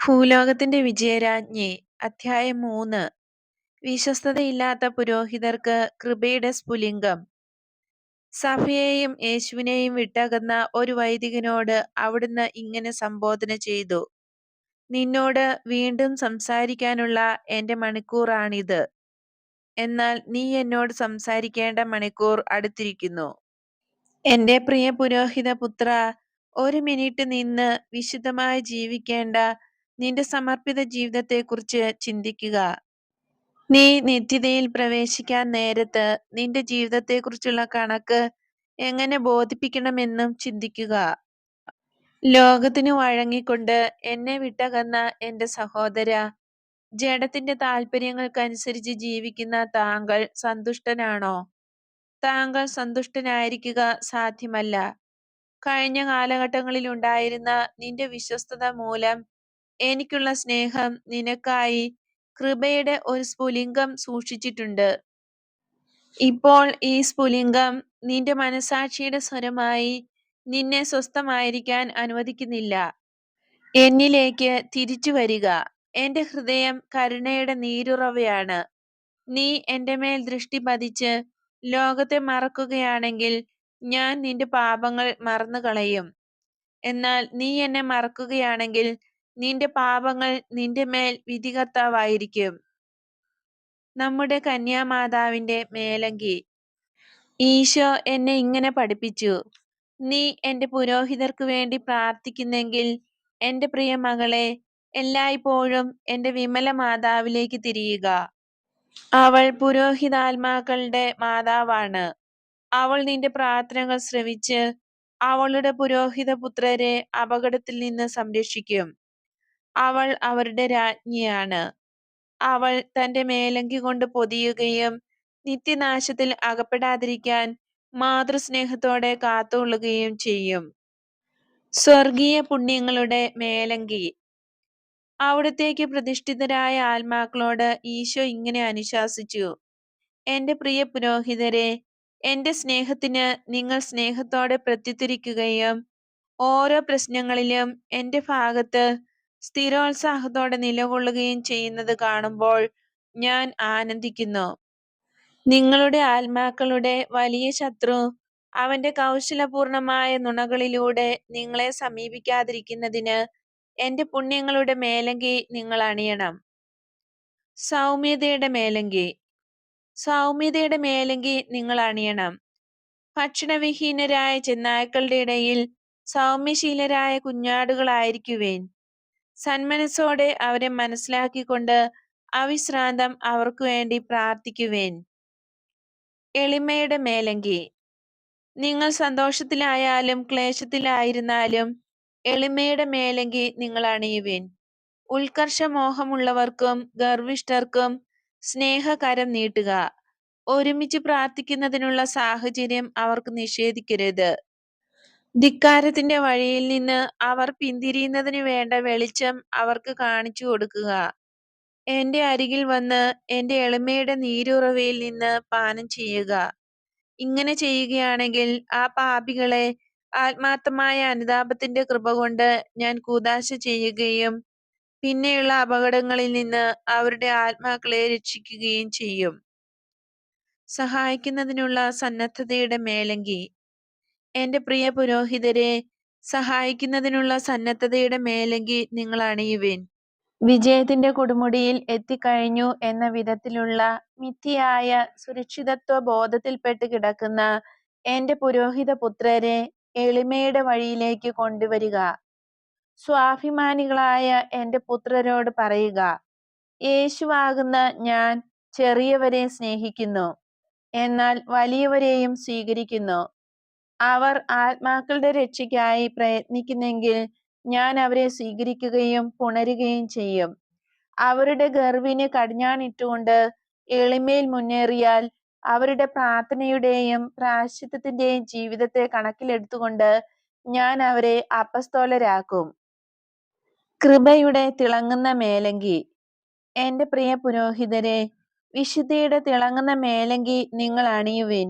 ഭൂലോകത്തിന്റെ വിജയരാജ്ഞി അധ്യായം മൂന്ന്. വിശ്വസ്തതയില്ലാത്ത പുരോഹിതർക്ക് കൃപയുടെ സ്ഫുലിംഗം. സഭയെയും യേശുവിനെയും വിട്ടകന്ന ഒരു വൈദികനോട് അവിടുന്ന് ഇങ്ങനെ സംബോധന ചെയ്തു. നിന്നോട് വീണ്ടും സംസാരിക്കാനുള്ള എന്റെ മണിക്കൂറാണിത്. എന്നാൽ നീ എന്നോട് സംസാരിക്കേണ്ട മണിക്കൂർ അടുത്തിരിക്കുന്നു. എന്റെ പ്രിയ പുരോഹിത പുത്ര ഒരു മിനിറ്റ് നിന്ന് വിശുദ്ധമായി ജീവിക്കേണ്ട നിന്റെ സമർപ്പിത ജീവിതത്തെക്കുറിച്ച് ചിന്തിക്കുക. നീ നിത്യതയിൽ പ്രവേശിക്കാൻ നേരത്ത് നിന്റെ ജീവിതത്തെക്കുറിച്ചുള്ള കണക്ക് എങ്ങനെ ബോധിപ്പിക്കണമെന്നും ചിന്തിക്കുക. ലോകത്തിനു വഴങ്ങിക്കൊണ്ട് എന്നെ വിട്ടകന്ന എന്റെ സഹോദര ജഡത്തിന്റെ താല്പര്യങ്ങൾക്കനുസരിച്ച് ജീവിക്കുന്ന താങ്കൾ സന്തുഷ്ടനാണോ? താങ്കൾ സന്തുഷ്ടനായിരിക്കുക സാധ്യമല്ല. കഴിഞ്ഞ കാലഘട്ടങ്ങളിൽ ഉണ്ടായിരുന്ന നിന്റെ വിശ്വസ്തത മൂലം എനിക്കുള്ള സ്നേഹം നിനക്കായി കൃപയുടെ ഒരു സ്ഫുലിംഗം സൂക്ഷിച്ചിട്ടുണ്ട്. ഇപ്പോൾ ഈ സ്ഫുലിംഗം നിന്റെ മനസാക്ഷിയുടെ സ്വരമായി നിന്നെ സ്വസ്ഥമായിരിക്കാൻ അനുവദിക്കുന്നില്ല. എന്നിലേക്ക് തിരിച്ചു വരിക. എന്റെ ഹൃദയം കരുണയുടെ നീരുറവയാണ്. നീ എന്റെ മേൽ ദൃഷ്ടി പതിച്ച് ലോകത്തെ മറക്കുകയാണെങ്കിൽ ഞാൻ നിന്റെ പാപങ്ങൾ മറന്നു കളയും എന്നാൽ നീ എന്നെ മറക്കുകയാണെങ്കിൽ നിന്റെ പാപങ്ങൾ നിന്റെ മേൽ വിധികർത്താവായിരിക്കും. നമ്മുടെ കന്യാമാതാവിന്റെ മേലങ്കി ഈശോ എന്നെ ഇങ്ങനെ പഠിപ്പിച്ചു. നീ എന്റെ പുരോഹിതർക്ക് വേണ്ടി പ്രാർത്ഥിക്കുന്നെങ്കിൽ എന്റെ പ്രിയ മകളെ എല്ലായ്പ്പോഴും എന്റെ വിമല മാതാവിലേക്ക് തിരിയുക. അവൾ പുരോഹിതാത്മാക്കളുടെ മാതാവാണ്. അവൾ നിന്റെ പ്രാർത്ഥനകൾ ശ്രവിച്ച് അവളുടെ പുരോഹിത പുത്രരെ അപകടത്തിൽ നിന്ന് സംരക്ഷിക്കും. അവൾ അവരുടെ രാജ്ഞിയാണ്. അവൾ തന്റെ മേലങ്കി കൊണ്ട് പൊതിയുകയും നിത്യനാശത്തിൽ അകപ്പെടാതിരിക്കാൻ മാതൃസ്നേഹത്തോടെ കാത്തുകൊള്ളുകയും ചെയ്യും. സ്വർഗീയ പുണ്യങ്ങളുടെ മേലങ്കി. അവിടത്തേക്ക് പ്രതിഷ്ഠിതരായ ആത്മാക്കളോട് ഈശോ ഇങ്ങനെ അനുശാസിച്ചു. എന്റെ പ്രിയ പുരോഹിതരെ എന്റെ സ്നേഹത്തിന് നിങ്ങൾ സ്നേഹത്തോടെ പ്രത്യുത്തിരിക്കുകയും ഓരോ പ്രശ്നങ്ങളിലും എന്റെ ഭാഗത്ത് സ്ഥിരോത്സാഹത്തോടെ നിലകൊള്ളുകയും ചെയ്യുന്നത് കാണുമ്പോൾ ഞാൻ ആനന്ദിക്കുന്നു. നിങ്ങളുടെ ആത്മാക്കളുടെ വലിയ ശത്രു അവന്റെ കൗശലപൂർണമായ നുണകളിലൂടെ നിങ്ങളെ സമീപിക്കാതിരിക്കുന്നതിന് എന്റെ പുണ്യങ്ങളുടെ മേലങ്കി നിങ്ങൾ അണിയണം. സൗമ്യതയുടെ മേലങ്കി. സൗമ്യതയുടെ മേലങ്കി നിങ്ങൾ അണിയണം. ഭക്ഷണവിഹീനരായ ചെന്നായ്ക്കളുടെ ഇടയിൽ സൗമ്യശീലരായ കുഞ്ഞാടുകളായിരിക്കുവേൻ. സന്മനസ്സോടെ അവരെ മനസ്സിലാക്കിക്കൊണ്ട് അവിശ്രാന്തം അവർക്കു വേണ്ടി പ്രാർത്ഥിക്കുവേൻ. എളിമയുടെ മേലങ്കി. നിങ്ങൾ സന്തോഷത്തിലായാലും ക്ലേശത്തിലായിരുന്നാലും എളിമയുടെ മേലങ്കി നിങ്ങൾ അണിയുവിൻ. ഉത്കർഷമോഹമുള്ളവർക്കും ഗർവിഷ്ഠർക്കും സ്നേഹകരം നീട്ടുക. ഒരുമിച്ച് പ്രാർത്ഥിക്കുന്നതിനുള്ള സാഹചര്യം അവർക്ക് നിഷേധിക്കരുത്. ധിക്കാരത്തിന്റെ വഴിയിൽ നിന്ന് അവർ പിന്തിരിയുന്നതിന് വേണ്ട വെളിച്ചം അവർക്ക് കാണിച്ചു കൊടുക്കുക. എന്റെ അരികിൽ വന്ന് എന്റെ എളിമയുടെ നീരുറവയിൽ നിന്ന് പാനം ചെയ്യുക. ഇങ്ങനെ ചെയ്യുകയാണെങ്കിൽ ആ പാപികളെ ആത്മാർത്ഥമായ അനുതാപത്തിന്റെ കൃപ കൊണ്ട് ഞാൻ കൂതാശ ചെയ്യുകയും പിന്നെയുള്ള അപകടങ്ങളിൽ നിന്ന് അവരുടെ ആത്മാക്കളെ രക്ഷിക്കുകയും ചെയ്യും. സഹായിക്കുന്നതിനുള്ള സന്നദ്ധതയുടെ മേലങ്കി എന്റെ പ്രിയ പുരോഹിതരെ സഹായിക്കുന്നതിനുള്ള സന്നദ്ധതയുടെ മേലങ്കി നിങ്ങൾ അണിയുവിൻ. വിജയത്തിന്റെ കൊടുമുടിയിൽ എത്തിക്കഴിഞ്ഞു എന്ന വിധത്തിലുള്ള മിഥിയായ സുരക്ഷിതത്വ ബോധത്തിൽപ്പെട്ട് കിടക്കുന്ന എന്റെ പുരോഹിത പുത്രരെ എളിമയുടെ വഴിയിലേക്ക് കൊണ്ടുവരിക. സ്വാഭിമാനികളായ എന്റെ പുത്രരോട് പറയുക യേശുവാകുന്ന ഞാൻ ചെറിയവരെ സ്നേഹിക്കുന്നു എന്നാൽ വലിയവരെയും സ്വീകരിക്കുന്നു. അവർ ആത്മാക്കളുടെ രക്ഷയ്ക്കായി പ്രയത്നിക്കുന്നെങ്കിൽ ഞാൻ അവരെ സ്വീകരിക്കുകയും പുണരുകയും ചെയ്യും. അവരുടെ ഗർവിന് കടിഞ്ഞാണിട്ടുകൊണ്ട് എളിമയിൽ മുന്നേറിയാൽ അവരുടെ പ്രാർത്ഥനയുടെയും പ്രാശ്ചിത്വത്തിന്റെയും ജീവിതത്തെ കണക്കിലെടുത്തുകൊണ്ട് ഞാൻ അവരെ അപസ്തോലരാക്കും. കൃപയുടെ തിളങ്ങുന്ന മേലങ്കി. എന്റെ പ്രിയ പുരോഹിതരെ വിശുദ്ധിയുടെ തിളങ്ങുന്ന മേലങ്കി നിങ്ങൾ അണിയുവിൻ.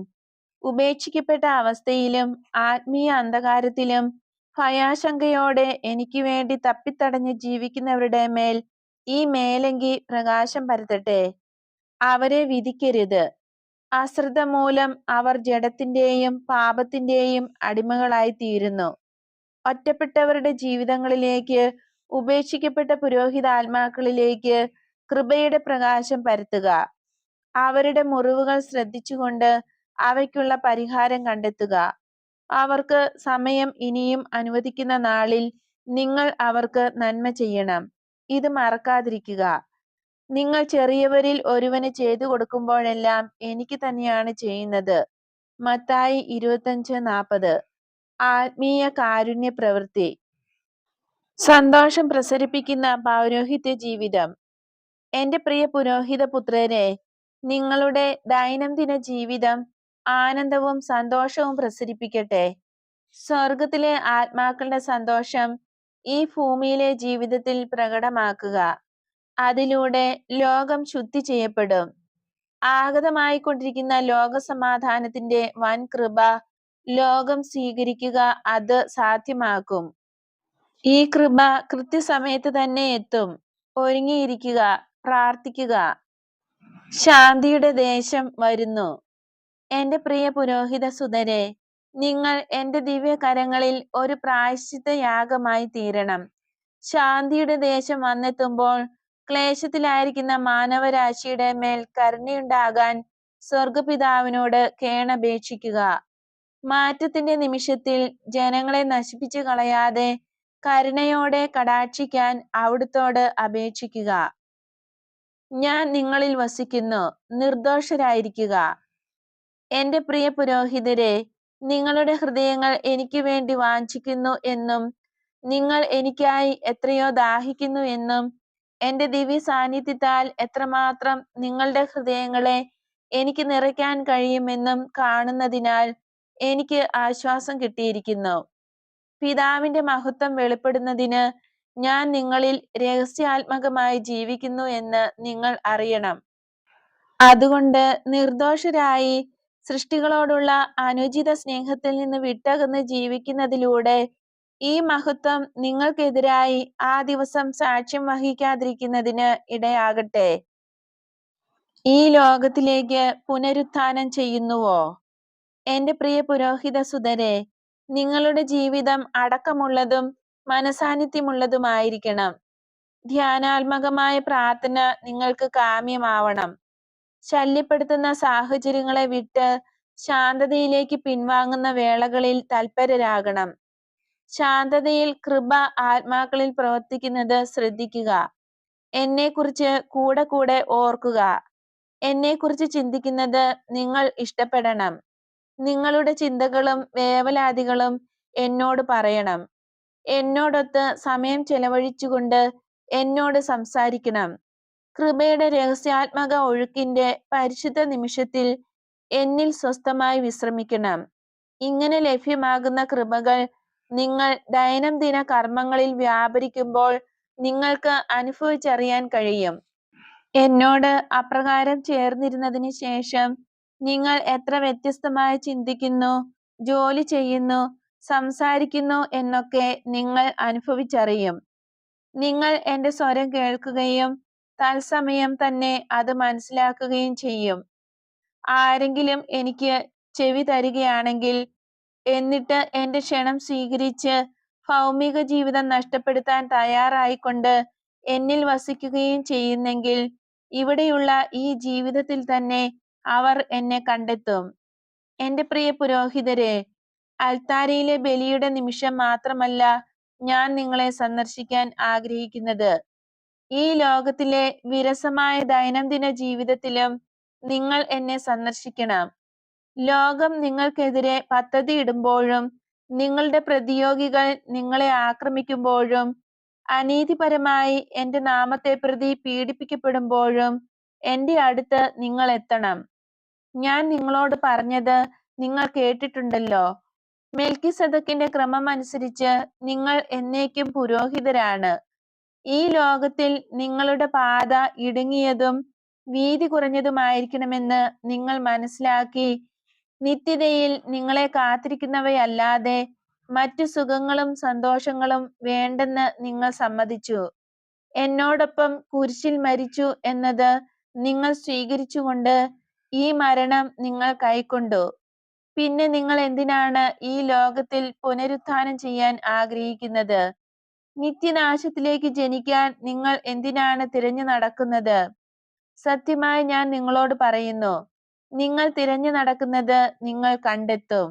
ഉപേക്ഷിക്കപ്പെട്ട അവസ്ഥയിലും ആത്മീയ അന്ധകാരത്തിലും ഭയാശങ്കയോടെ എനിക്ക് വേണ്ടി തപ്പിത്തടഞ്ഞ് ജീവിക്കുന്നവരുടെ മേൽ ഈ മേലങ്കി പ്രകാശം പരത്തട്ടെ. അവരെ വിധിക്കരുത്. അശ്രദ്ധ മൂലം അവർ ജഡത്തിന്റെയും പാപത്തിന്റെയും അടിമകളായി തീരുന്നു ഒറ്റപ്പെട്ടവരുടെ ജീവിതങ്ങളിലേക്ക് ഉപേക്ഷിക്കപ്പെട്ട പുരോഹിതാത്മാക്കളിലേക്ക് കൃപയുടെ പ്രകാശം പരത്തുക. അവരുടെ മുറിവുകൾ ശ്രദ്ധിച്ചുകൊണ്ട് അവയ്ക്കുള്ള പരിഹാരം കണ്ടെത്തുക. അവർക്ക് സമയം ഇനിയും അനുവദിക്കുന്ന നാളിൽ നിങ്ങൾ അവർക്ക് നന്മ ചെയ്യണം. ഇത് മറക്കാതിരിക്കുക. നിങ്ങൾ ചെറിയവരിൽ ഒരുവന് ചെയ്തു കൊടുക്കുമ്പോഴെല്ലാം എനിക്ക് തന്നെയാണ് ചെയ്യുന്നത്. മത്തായി ഇരുപത്തഞ്ച് നാൽപ്പത്. ആത്മീയ കാരുണ്യ പ്രവൃത്തി. സന്തോഷം പ്രസരിപ്പിക്കുന്ന പൗരോഹിത്യ ജീവിതം. എന്റെ പ്രിയ പുരോഹിത പുത്രരെ നിങ്ങളുടെ ദൈനംദിന ജീവിതം ആനന്ദവും സന്തോഷവും പ്രസരിപ്പിക്കട്ടെ? സ്വർഗത്തിലെ ആത്മാക്കളുടെ സന്തോഷം ഈ ഭൂമിയിലെ ജീവിതത്തിൽ പ്രകടമാക്കുക. അതിലൂടെ ലോകം ശുദ്ധി ചെയ്യപ്പെടും. ആഗതമായിക്കൊണ്ടിരിക്കുന്ന ലോക സമാധാനത്തിന്റെ വൻ കൃപ ലോകം സ്വീകരിക്കുക അത് സാധ്യമാക്കും. ഈ കൃപ കൃത്യസമയത്ത് തന്നെ എത്തും. ഒരുങ്ങിയിരിക്കുക പ്രാർത്ഥിക്കുക. ശാന്തിയുടെ ദേശം വരുന്നു. എന്റെ പ്രിയ പുരോഹിത സുതരെ നിങ്ങൾ എന്റെ ദിവ്യ കരങ്ങളിൽ ഒരു പ്രായശ്ചിത്ത യാഗമായി തീരണം. ശാന്തിയുടെ ദേശം വന്നെത്തുമ്പോൾ ക്ലേശത്തിലായിരിക്കുന്ന മാനവരാശിയുടെ മേൽ കരുണയുണ്ടാകാൻ സ്വർഗപിതാവിനോട് കേണപേക്ഷിക്കുക. മാറ്റത്തിന്റെ നിമിഷത്തിൽ ജനങ്ങളെ നശിപ്പിച്ചു കളയാതെ കരുണയോടെ കടാക്ഷിക്കാൻ അവിടുത്തോട് അപേക്ഷിക്കുക. ഞാൻ നിങ്ങളിൽ വസിക്കുന്നു നിർദോഷരായിരിക്കുക. എന്റെ പ്രിയ പുരോഹിതരെ നിങ്ങളുടെ ഹൃദയങ്ങൾ എനിക്ക് വേണ്ടി വാഞ്ചിക്കുന്നു എന്നും നിങ്ങൾ എനിക്കായി എത്രയോ ദാഹിക്കുന്നു എന്നും എന്റെ ദിവ്യ സാന്നിധ്യത്താൽ എത്രമാത്രം നിങ്ങളുടെ ഹൃദയങ്ങളെ എനിക്ക് നിറയ്ക്കാൻ കഴിയുമെന്നും കാണുന്നതിനാൽ എനിക്ക് ആശ്വാസം കിട്ടിയിരിക്കുന്നു. പിതാവിന്റെ മഹത്വം വെളിപ്പെടുന്നതിന് ഞാൻ നിങ്ങളിൽ രഹസ്യാത്മകമായി ജീവിക്കുന്നു എന്ന് നിങ്ങൾ അറിയണം. അതുകൊണ്ട് നിർദോഷരായി സൃഷ്ടികളോടുള്ള അനുചിത സ്നേഹത്തിൽ നിന്ന് വിട്ടകന്ന് ജീവിക്കുന്നതിലൂടെ ഈ മഹത്വം നിങ്ങൾക്കെതിരായി ആ ദിവസം സാക്ഷ്യം വഹിക്കാതിരിക്കുന്നതിന് ഇടയാകട്ടെ? ഈ ലോകത്തിലേക്ക് പുനരുത്ഥാനം ചെയ്യുന്നുവോ? എന്റെ പ്രിയ പുരോഹിത സുതരെ നിങ്ങളുടെ ജീവിതം അടക്കമുള്ളതും മനസാന്നിധ്യമുള്ളതുമായിരിക്കണം. ധ്യാനാത്മകമായ പ്രാർത്ഥന നിങ്ങൾക്ക് കാമ്യമാവണം. ശല്യപ്പെടുത്തുന്ന സാഹചര്യങ്ങളെ വിട്ട് ശാന്തതയിലേക്ക് പിൻവാങ്ങുന്ന വേളകളിൽ തൽപരരാകണം. ശാന്തതയിൽ കൃപ ആത്മാക്കളിൽ പ്രവർത്തിക്കുന്നത് ശ്രദ്ധിക്കുക. എന്നെക്കുറിച്ച് കൂടെ കൂടെ ഓർക്കുക. എന്നെക്കുറിച്ച് ചിന്തിക്കുന്നത് നിങ്ങൾ ഇഷ്ടപ്പെടണം. നിങ്ങളുടെ ചിന്തകളും വേവലാതികളും എന്നോട് പറയണം. എന്നോടൊത്ത് സമയം ചെലവഴിച്ചുകൊണ്ട് എന്നോട് സംസാരിക്കണം. കൃപയുടെ രഹസ്യാത്മക ഒഴുക്കിന്റെ പരിശുദ്ധ നിമിഷത്തിൽ എന്നിൽ സ്വസ്ഥമായി വിശ്രമിക്കണം. ഇങ്ങനെ ലഭ്യമാകുന്ന കൃപകൾ നിങ്ങൾ ദൈനംദിന കർമ്മങ്ങളിൽ വ്യാപരിക്കുമ്പോൾ നിങ്ങൾക്ക് അനുഭവിച്ചറിയാൻ കഴിയും. എന്നോട് അപ്രകാരം ചേർന്നിരുന്നതിന് ശേഷം നിങ്ങൾ എത്ര വ്യത്യസ്തമായി ചിന്തിക്കുന്നു ജോലി ചെയ്യുന്നു സംസാരിക്കുന്നു എന്നൊക്കെ നിങ്ങൾ അനുഭവിച്ചറിയും. നിങ്ങൾ എന്റെ സ്വരം കേൾക്കുകയും തത്സമയം തന്നെ അത് മനസ്സിലാക്കുകയും ചെയ്യും. ആരെങ്കിലും എനിക്ക് ചെവി തരികയാണെങ്കിൽ എന്നിട്ട് എന്റെ ക്ഷണം സ്വീകരിച്ച് ഭൗമിക ജീവിതം നഷ്ടപ്പെടുത്താൻ തയ്യാറായിക്കൊണ്ട് എന്നിൽ വസിക്കുകയും ചെയ്യുന്നെങ്കിൽ ഇവിടെയുള്ള ഈ ജീവിതത്തിൽ തന്നെ അവർ എന്നെ കണ്ടെത്തും. എന്റെ പ്രിയ പുരോഹിതരെ അൽത്താരയിലെ ബലിയുടെ നിമിഷം മാത്രമല്ല ഞാൻ നിങ്ങളെ സന്ദർശിക്കാൻ ആഗ്രഹിക്കുന്നത്. ഈ ലോകത്തിലെ വിരസമായ ദൈനംദിന ജീവിതത്തിലും നിങ്ങൾ എന്നെ സന്ദർശിക്കണം. ലോകം നിങ്ങൾക്കെതിരെ പദ്ധതി ഇടുമ്പോഴും നിങ്ങളുടെ പ്രതിയോഗികൾ നിങ്ങളെ ആക്രമിക്കുമ്പോഴും അനീതിപരമായി എന്റെ നാമത്തെ പ്രതി പീഡിപ്പിക്കപ്പെടുമ്പോഴും എന്റെ അടുത്ത് നിങ്ങൾ എത്തണം. ഞാൻ നിങ്ങളോട് പറഞ്ഞത് നിങ്ങൾ കേട്ടിട്ടുണ്ടല്ലോ. മെൽക്കി സദക്കിന്റെ ക്രമം അനുസരിച്ച് നിങ്ങൾ എന്നേക്കും പുരോഹിതരാണ്. ഈ ലോകത്തിൽ നിങ്ങളുടെ പാത ഇടുങ്ങിയതും വീതി കുറഞ്ഞതുമായിരിക്കണമെന്ന് നിങ്ങൾ മനസ്സിലാക്കി നിത്യതയിൽ നിങ്ങളെ കാത്തിരിക്കുന്നവയല്ലാതെ മറ്റു സുഖങ്ങളും സന്തോഷങ്ങളും വേണ്ടെന്ന് നിങ്ങൾ സമ്മതിച്ചു. എന്നോടൊപ്പം കുരിശിൽ മരിച്ചു എന്നത് നിങ്ങൾ സ്വീകരിച്ചുകൊണ്ട് ഈ മരണം നിങ്ങൾ കൈക്കൊണ്ടു. പിന്നെ നിങ്ങൾ എന്തിനാണ് ഈ ലോകത്തിൽ പുനരുത്ഥാനം ചെയ്യാൻ ആഗ്രഹിക്കുന്നത്? നിത്യനാശത്തിലേക്ക് ജനിക്കാൻ നിങ്ങൾ എന്തിനാണ് തിരഞ്ഞു നടക്കുന്നത്? സത്യമായി ഞാൻ നിങ്ങളോട് പറയുന്നു. നിങ്ങൾ തിരഞ്ഞു നടക്കുന്നത് നിങ്ങൾ കണ്ടെത്തും.